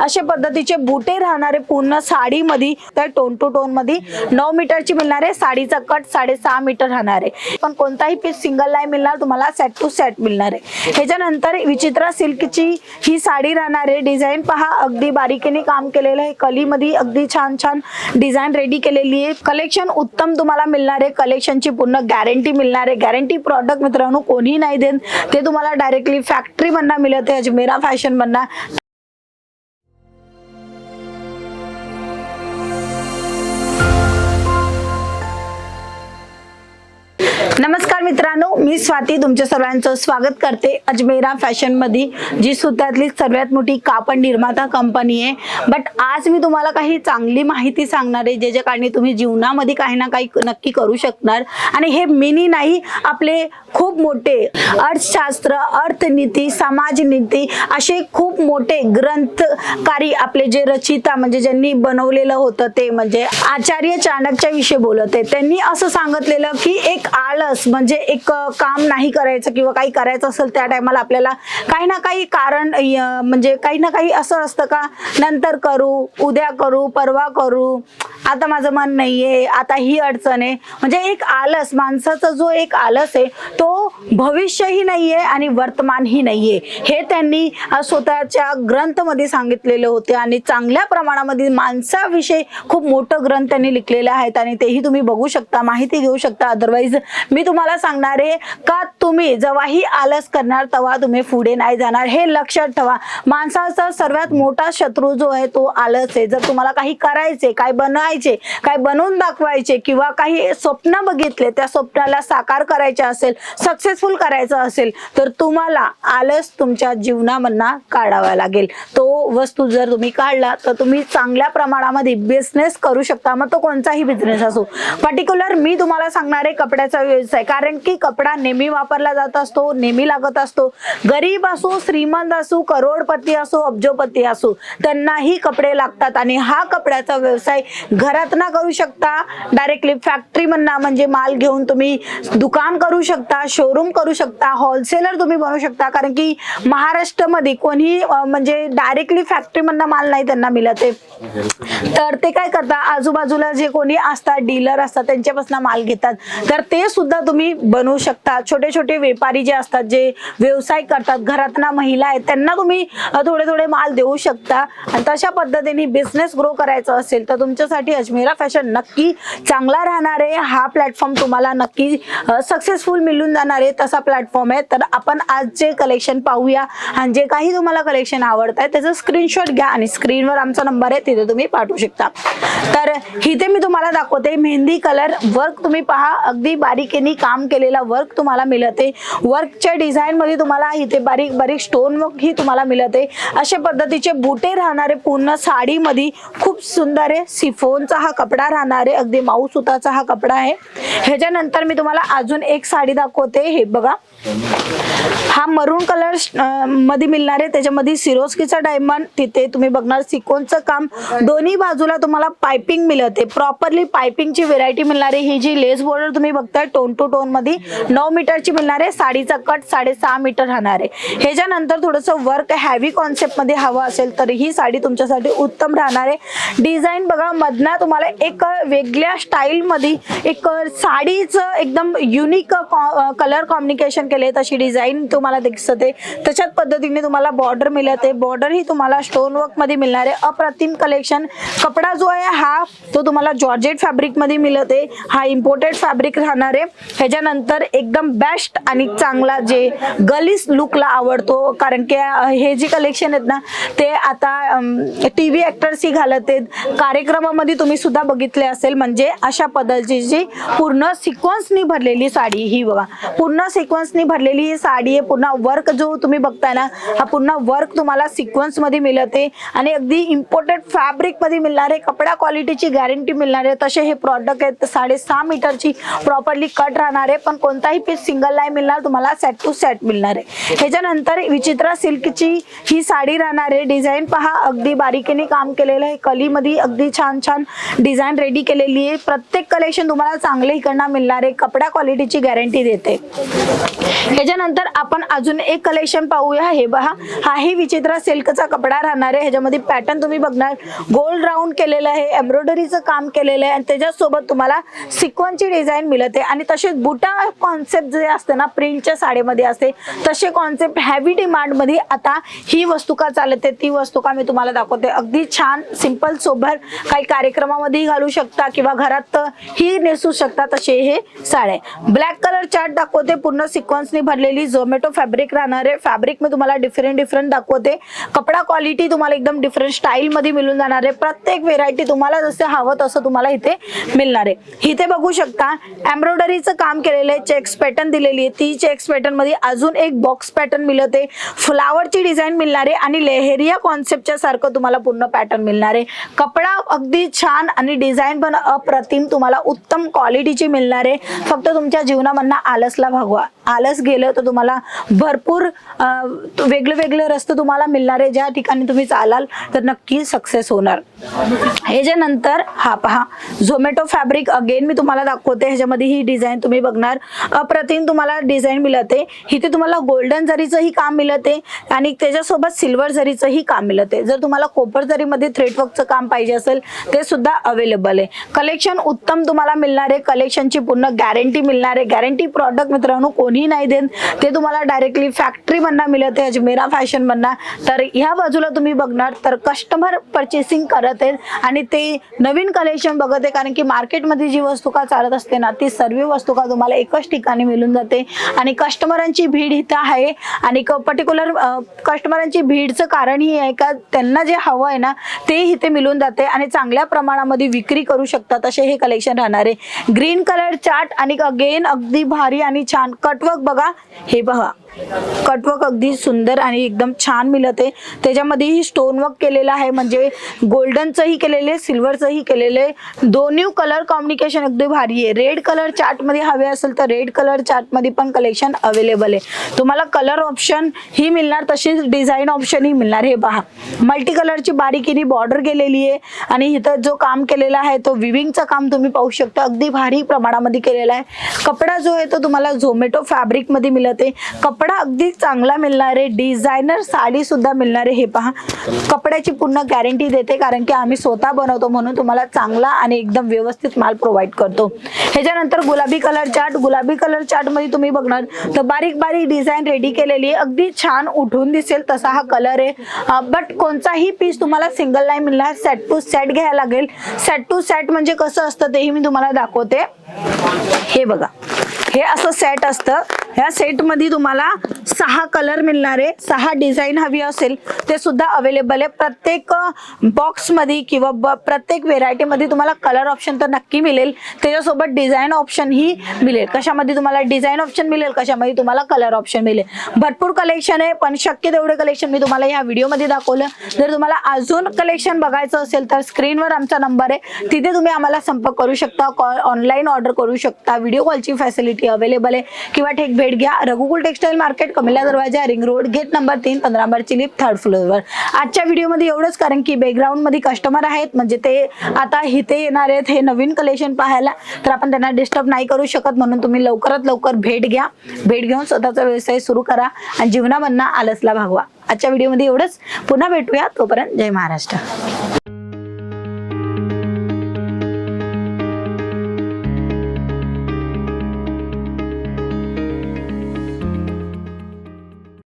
अशा पद्धतीचे बुटे राहणारे पूर्ण साडीमध्ये तर टोन टू टोनमध्ये नऊ मीटरची मिळणार आहे साडीचा कट साडेसहा मीटर राहणार. आहे पण कोणताही पीस सिंगल नाही मिळणार तुम्हाला सेट टू सेट मिळणार. आहे ह्याच्यानंतर विचित्रा सिल्कची ही साडी राहणार आहे डिझाईन पहा अगदी बारीकीने काम केलेलं आहे. कलीमध्ये अगदी छान छान डिझाईन रेडी केलेली आहे. कलेक्शन उत्तम तुम्हाला मिळणार आहे कलेक्शनची पूर्ण गॅरंटी मिळणार. आहे गॅरंटी प्रॉडक्ट मित्रांनो कोणी नाही देत. ते तुम्हाला डायरेक्टली फॅक्टरी मधनं मिळत आहे. अजमेरा फॅशन मधनं. नमस्कार मित्रांनो मी स्वाती तुमच्या सर्वांचं स्वागत करते अजमेरा फॅशनमध्ये जी सुतातली सर्वात मोठी कापड निर्माता कंपनी आहे. बट आज मी तुम्हाला काही चांगली माहिती सांगणार आहे ज्याच्या कारणे तुम्ही जीवनामध्ये काही ना काही नक्की करू शकणार. आणि हे मिनी नाही आपले खूप मोठे अर्थशास्त्र अर्थनीती समाजनीती असे खूप मोठे ग्रंथकारी आपले जे रचिता म्हणजे ज्यांनी बनवलेलं होतं ते म्हणजे आचार्य चाणक्याविषयी बोलत आहे त्यांनी असं सांगितलेलं की एक आळस म्हणजे एक काम नाही करायचं किंवा काही करायचं असेल त्या टायमाला आपल्याला काही ना काही कारण म्हणजे काही ना काही असं असतं का नंतर करू उद्या करू परवा करू आता माझं मन नाहीये आता ही अडचण आहे. म्हणजे एक आलस माणसाचा जो एक आलस आहे तो भविष्यही नाहीये आणि वर्तमानही नाहीये. हे त्यांनी स्वतःच्या ग्रंथमध्ये सांगितलेले होते आणि चांगल्या प्रमाणामध्ये माणसाविषयी खूप मोठं ग्रंथ त्यांनी लिखलेले आहेत आणि तेही तुम्ही बघू शकता माहिती घेऊ शकता. अदरवाईज मी तुम्हाला सांगणार आहे का तुम्ही जेव्हाही आलस करणार तेव्हा तुम्ही पुढे नाही जाणार. हे लक्षात ठेवा. माणसाचा सर्वात मोठा शत्रू जो आहे तो आलस आहे. जर तुम्हाला काही करायचे काय बनवायचे काय बनवून दाखवायचे किंवा काही स्वप्न बघितले त्या स्वप्नाला साकार करायचे असेल सक्सेस सक्सेसफुल करायचं असेल तर तुम्हाला आलस तुमच्या जीवनामधना काढावा लागेल. तो वस्तू जर तुम्ही काढला तर तुम्ही चांगल्या प्रमाणामध्ये बिझनेस करू शकता. मग तो कोणताही बिझनेस असो. पर्टिक्युलर मी तुम्हाला सांगणार आहे कपड्याचा व्यवसाय. कारण की कपडा नेहमी वापरला जात असतो नेहमी लागत असतो. गरीब असो श्रीमंत असो करोडपती असो अब्जोपती असो त्यांनाही कपडे लागतात. आणि हा कपड्याचा व्यवसाय घरात ना करू शकता डायरेक्टली फॅक्टरी म्हणणं म्हणजे माल घेऊन तुम्ही दुकान करू शकता शोरूम करू शकता होलसेलर तुम्ही बनवू शकता कारण की महाराष्ट्रामध्ये कोणी म्हणजे डायरेक्टली फॅक्टरीमधनं माल नाही त्यांना मिळत आहे. तर ते काय करता आजूबाजूला जे कोणी असतात डीलर असतात त्यांच्यापासून माल घेतात. तर ते सुद्धा तुम्ही बनवू शकता. छोटे छोटे व्यापारी जे असतात जे व्यवसाय करतात घरातना महिला आहेत त्यांना तुम्ही थोडे थोडे माल देऊ शकता. आणि तशा पद्धतीने बिझनेस ग्रो करायचा असेल तर तुमच्यासाठी अजमेरा फॅशन नक्की चांगला राहणार आहे. हा प्लॅटफॉर्म तुम्हाला नक्की सक्सेसफुल मिळून जाणार आहे. तसा प्लॅटफॉर्म आहे. तर आपण आज जे कलेक्शन पाहूया आणि जे काही तुम्हाला कलेक्शन आवडत आहे त्याचं स्क्रीनशॉट घ्या आणि स्क्रीनवर आमचा नंबर आहे तिथे तुम्ही पाठवू शकता. तर इथे मी तुम्हाला दाखवते मेहंदी कलर वर्क तुम्ही पहा. अगदी बारीकीने काम केलेला वर्क तुम्हाला मिळते. वर्कच्या डिझाईनमध्ये तुम्हाला इथे बारीक बारीक स्टोन वर्क ही तुम्हाला मिळते. अशा पद्धतीचे बुटे राहणारे पूर्ण साडीमध्ये खूप सुंदर आहे. सिफोनचा हा कपडा राहणार आहे. अगदी माऊ सुताचा हा कपडा आहे. ह्याच्यानंतर मी तुम्हाला अजून एक साडी दाखवते. बघा. हा मरून कलरमध्ये मिळणार आहे त्याच्यामध्ये सिरोस्कीचा डायमंड तिथे तुम्ही बघणार सिकोनचं काम. दोन्ही बाजूला तुम्हाला पायपिंग मिळते प्रॉपरली पायपिंगची व्हेरायटी मिळणार. आहे ही जी लेस बॉर्डर तुम्ही बघताय टोन टू टोनमध्ये नऊ मीटरची मिळणार. आहे साडीचा कट साडेसहा मीटर राहणार. आहे ह्याच्यानंतर थोडंसं वर्क हॅवी कॉन्सेप्टमध्ये हवं असेल तर ही साडी तुमच्यासाठी उत्तम राहणार. आहे डिझाईन बघा मधना तुम्हाला एक वेगळ्या स्टाईल मध्ये एक साडीचं एकदम युनिक कलर कॉम्युनिकेशन केले तशी डिझाईन तुम्हाला दिसते. तशाच पद्धतीने तुम्हाला बॉर्डर मिळते. बॉर्डर ही तुम्हाला स्टोन वर्कमध्ये मिळणार आहे अप्रतिम कलेक्शन कपडा जो आहे हा तो तुम्हाला जॉर्जेट फॅब्रिकमध्ये मिळते. हा इम्पोर्टेड फॅब्रिक राहणार. आहे ह्याच्यानंतर एकदम बेस्ट आणि चांगला जे गलीस लुकला आवडतो. कारण की हे जे कलेक्शन आहेत ना ते आता टी व्ही ऍक्टर्स ही घालत आहेत कार्यक्रमामध्ये तुम्ही सुद्धा बघितले असेल. म्हणजे अशा पद्धतीची जी पूर्ण सिक्वन्सनी भरलेली साडी ही बघा. पूर्ण सिक्वन्सनी भरलेली ही साडी आहे. पूर्ण वर्क जो तुम्ही बघताय ना हा पूर्ण वर्क तुम्हाला सिक्वन्समध्ये मिळत मिळते आणि अगदी इम्पोर्टेड फॅब्रिकमध्ये मिळणार आहे कपडा क्वालिटीची गॅरंटी मिळणार आहे तसे हे प्रॉडक्ट आहेत. साडेसहा मीटरची प्रॉपरली कट राहणार आहे पण कोणताही पीस सिंगल नाही मिळणार तुम्हाला सेट टू सेट मिळणार आहे. ह्याच्यानंतर विचित्रा सिल्कची ही साडी राहणार आहे. डिझाईन पहा अगदी बारीकीने काम केलेलं आहे. कलीमध्ये अगदी छान छान डिझाईन रेडी केलेली आहे. प्रत्येक कलेक्शन तुम्हाला चांगले इकडनं मिळणार आहे. कपडा क्वालिटीची गॅरंटी देते. ह्याच्यानंतर आपण अजून एक कलेक्शन पाहूया. हे पहा हाही विचित्र सिल्कचा कपडा राहणार आहे. ह्याच्यामध्ये पॅटर्न तुम्ही बघणार. गोल्ड राऊंड केलेलं आहे एम्ब्रॉयडरीचं काम केलेलं आहे. आणि त्याच्यासोबत तुम्हाला सिक्वनची डिझाईन मिळते आणि तसेच बुटा कॉन्सेप्ट जे असते ना प्रिंटच्या साडीमध्ये असते तसे कॉन्सेप्ट हॅवी डिमांडमध्ये आता ही वस्तू का चालते ती वस्तू का मी तुम्हाला दाखवते. अगदी छान सिंपल सोबर काही कार्यक्रमामध्ये घालू शकता किंवा घरात ही नेसू शकता तसे हे साड्या ब्लॅक कलर चार्ट दाखवते पूर्ण सिक्वन्सनी भरलेली झोमॅटो फॅब्रिक राहणार आहे. फॅब्रिक मी तुम्हाला डिफरंट डिफरंट दाखवते. कपडा क्वालिटी तुम्हाला एकदम डिफरंट स्टाईल मध्ये मिळून जाणार आहे. प्रत्येक व्हेरायटी तुम्हाला जसं हवं तसं तुम्हाला इथे मिळणार आहे. इथे बघू शकता एम्ब्रॉयडरीचं काम केलेलं आहे. चेक्स पॅटर्न दिलेली आहे. ती चेक्स पॅटर्नमध्ये अजून एक बॉक्स पॅटर्न मिळत आहे. फ्लावरची डिझाईन मिळणार आहे आणि लेहेरिया कॉन्सेप्टच्या सारखं तुम्हाला पूर्ण पॅटर्न मिळणार आहे. कपडा अगदी छान आणि डिझाईन पण अप्रतिम तुम्हाला उत्तम क्वालिटीची मिळणार आहे. फक्त तुमच्या जीवनामधनं आलसला भागवा आलंच गेलं तर तुम्हाला भरपूर वेगळे वेगळे रस्ते तुम्हाला मिळणार. आहे ज्या ठिकाणी तुम्ही चालाल तर नक्की सक्सेस होणार. ह्याच्यानंतर हा पहा झोमॅटो फॅब्रिक अगेन मी तुम्हाला दाखवते. ह्याच्यामध्ये ही डिझाईन तुम्ही बघणार. अप्रतिम तुम्हाला डिझाईन मिळते. इथे तुम्हाला गोल्डन जरीचंही काम मिळते आणि त्याच्यासोबत सिल्वर जरीचंही काम मिळते. जर तुम्हाला कोपर जरीमध्ये थ्रेडवर्कचं काम पाहिजे असेल ते सुद्धा अवेलेबल आहे. कलेक्शन उत्तम तुम्हाला मिळणार. आहे कलेक्शनची पूर्ण गॅरंटी मिळणार. आहे गॅरंटी प्रॉडक्ट मित्रांनो कोणी नाही देत. ते तुम्हाला डायरेक्टली फॅक्टरी मधून मिळत आहे अजमेरा फॅशन म्हणणं तर ह्या बाजूला तुम्ही बघणार तर कस्टमर परचेसिंग करत आहेत. आणि ते नवीन कलेक्शन बघत आहे कारण की मार्केटमध्ये जी वस्तू का चालत असते ना ती सर्व वस्तू का तुम्हाला एकच ठिकाणी मिळून जाते. आणि कस्टमरांची भीड इथं आहे. आणि पर्टिक्युलर कस्टमरांची भीडचं कारण ही आहे का त्यांना जे हवं आहे ना ते इथे मिळून जाते. आणि चांगल्या प्रमाणामध्ये विक्री करू शकतात असे हे कलेक्शन राहणार. आहे ग्रीन कलर चार्ट आणि अगेन अगदी भारी आणि छान कटवर्क बघा हे पहा कटवर्क अगदी सुंदर आणि एकदम छान मिळते त्याच्यामध्येही स्टोन वर्क केलेलं आहे. म्हणजे गोल्डनचंही केलेलं आहे सिल्वरचंही केलेलं आहे. दोन्ही कलर कॉम्बिनेशन अगदी भारी आहे. रेड कलर चार्टमध्ये हवे असेल तर रेड कलर चार्टमध्ये पण कलेक्शन अवेलेबल आहे. तुम्हाला कलर ऑप्शन ही मिळणार तशीच डिझाईन ऑप्शनही मिळणार. हे पहा. मल्टी कलरची बारीकीने बॉर्डर केलेली आहे. आणि इथं जो काम केलेला आहे तो विविंगचं काम तुम्ही पाहू शकता. अगदी भारी प्रमाणामध्ये केलेला आहे. कपडा जो आहे तो तुम्हाला झोमॅटो फॅब्रिकमध्ये मिळत आहे. कप कपडा अगदी चांगला मिळणार आहे डिझायनर साडी सुद्धा मिळणार आहे हे पहा. कपड्याची पूर्ण गॅरंटी देते कारण की आम्ही स्वतः बनवतो म्हणून तुम्हाला चांगला आणि एकदम व्यवस्थित माल प्रोव्हाइड करतो. ह्याच्यानंतर गुलाबी कलर चार्ट गुलाबी कलर चार्टमध्ये तुम्ही बघणार तर बारीक बारीक डिझाईन रेडी केलेली आहे. अगदी छान उठून दिसेल तसा हा कलर आहे. बट कोणताही पीस तुम्हाला सिंगल नाही मिळणार सेट टू सेट घ्यायला लागेल. सेट टू सेट म्हणजे कसं असतं तेही मी तुम्हाला दाखवते. हे बघा. हे असं सेट असतं. ह्या सेटमध्ये तुम्हाला सहा कलर मिळणार आहे सहा डिझाईन हवी असेल ते सुद्धा अवेलेबल आहे. प्रत्येक बॉक्समध्ये किंवा ब- प्रत्येक व्हेरायटीमध्ये तुम्हाला कलर ऑप्शन तर नक्की मिळेल. त्याच्यासोबत डिझाईन ऑप्शन ही मिळेल. कशामध्ये तुम्हाला डिझाईन ऑप्शन मिळेल कशामध्ये तुम्हाला कलर ऑप्शन मिळेल. भरपूर कलेक्शन आहे पण शक्य तेवढे कलेक्शन मी तुम्हाला या व्हिडिओमध्ये दाखवलं. जर तुम्हाला अजून कलेक्शन बघायचं असेल तर स्क्रीनवर आमचा नंबर आहे. तिथे तुम्ही आम्हाला संपर्क करू शकता कॉल ऑनलाईन ऑर्डर करू शकता. व्हिडिओ कॉलची फॅसिलिटी अवेलेबल आहे. किंवा ठेक भेट घ्या. रघुकुल टेक्सटाईल मार्केट कमला दरवाजा रिंग रोड गेट नंबर तीन पंधरा नंबरची लिफ्ट थर्ड फ्लोअरवर आजच्या व्हिडिओमध्ये एवढंच कारण की बॅकग्राऊंडमध्ये कस्टमर आहेत म्हणजे ते आता इथे येणार आहेत हे नवीन कलेक्शन पाहायला. तर आपण त्यांना डिस्टर्ब नाही करू शकत म्हणून तुम्ही लवकरात लवकर भेट घ्या. भेट घेऊन स्वतःचा व्यवसाय सुरू करा आणि जीवनामधना आलसला भागवा. आजच्या व्हिडिओमध्ये एवढंच. पुन्हा भेटूया. तोपर्यंत जय महाराष्ट्र.